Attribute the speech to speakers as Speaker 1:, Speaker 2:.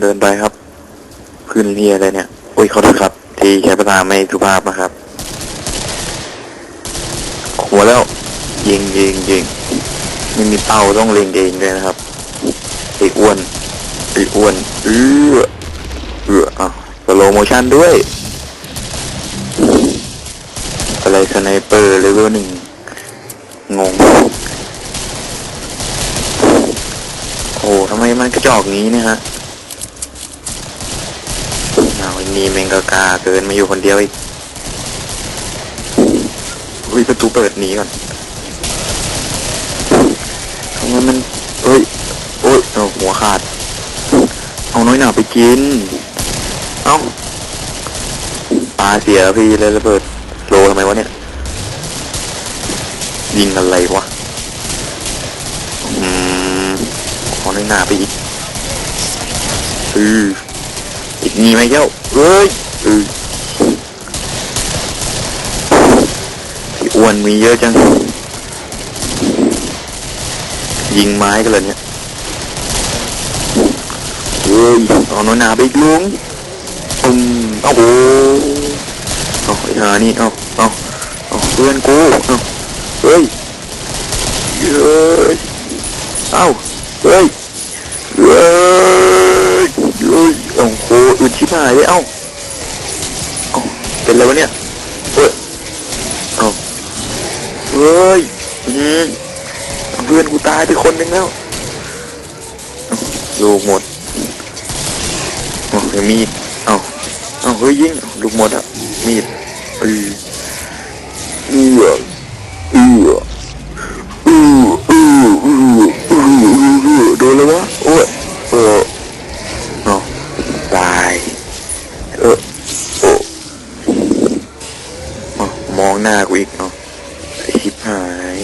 Speaker 1: เดินไปครับขึ้นเรียอะไรเนี่ย อุ้ยเขอโทษครับ ที่ใช้ภาษาไม่สุภาพนะครับ หัวแล้ว ยิงยิงยิงไม่มีเป้าต้องเล็งเองด้วยนะครับไอ้อ้วนไอ้อ้วนเออเอออะสโลโมชั่นด้วย อะไรสไนเปอร์เลเวลหนึ่งงง โอ้ทำไมมันกระจอกงี้เนี่ยฮะเอาไอ้ นี่แมงกากาเกินมาอยู่คนเดียวอีกอุ้ยประตูเปิดหนีก่อนทำไมมันเฮ้ยโอ้ยเอาหัวขาด เอาน้อยหนาไปกิน เอ้าปลาเสียพี่เลยระเบิดโลทำไมวะเนี่ย ยิงอะไรวะ อืมขอน้อยหนาไปอีกอืออีกมีไหมเจ้าเอ้ยอือพี่อ้วนมีเยอะจัง ยิงไม้กันเลยเนี่ยเฮ้ยเอาน้อยหนาไปอีกลุงอืมโอ้โหเอาไอ้หานี่เอาเอาเอาเพื่อนกูเอาเฮ้ยเฮ้ยเอ้าเฮ้ยเฮ้ยเฮ้ยโอ้โหอึดชิบหายเลยเอ้าเอ้าเป็นไรวะเนี่ยเฮ้ยเอ้าเฮ้ยอืมเพื่อนกูตายไปคนหนึ่งแล้วลูกหมดโอ้ยมีดเอาเอาเฮ้ยยิงลูกหมดอะมีดเออ หน้ากูอีกเนาะชิบหาย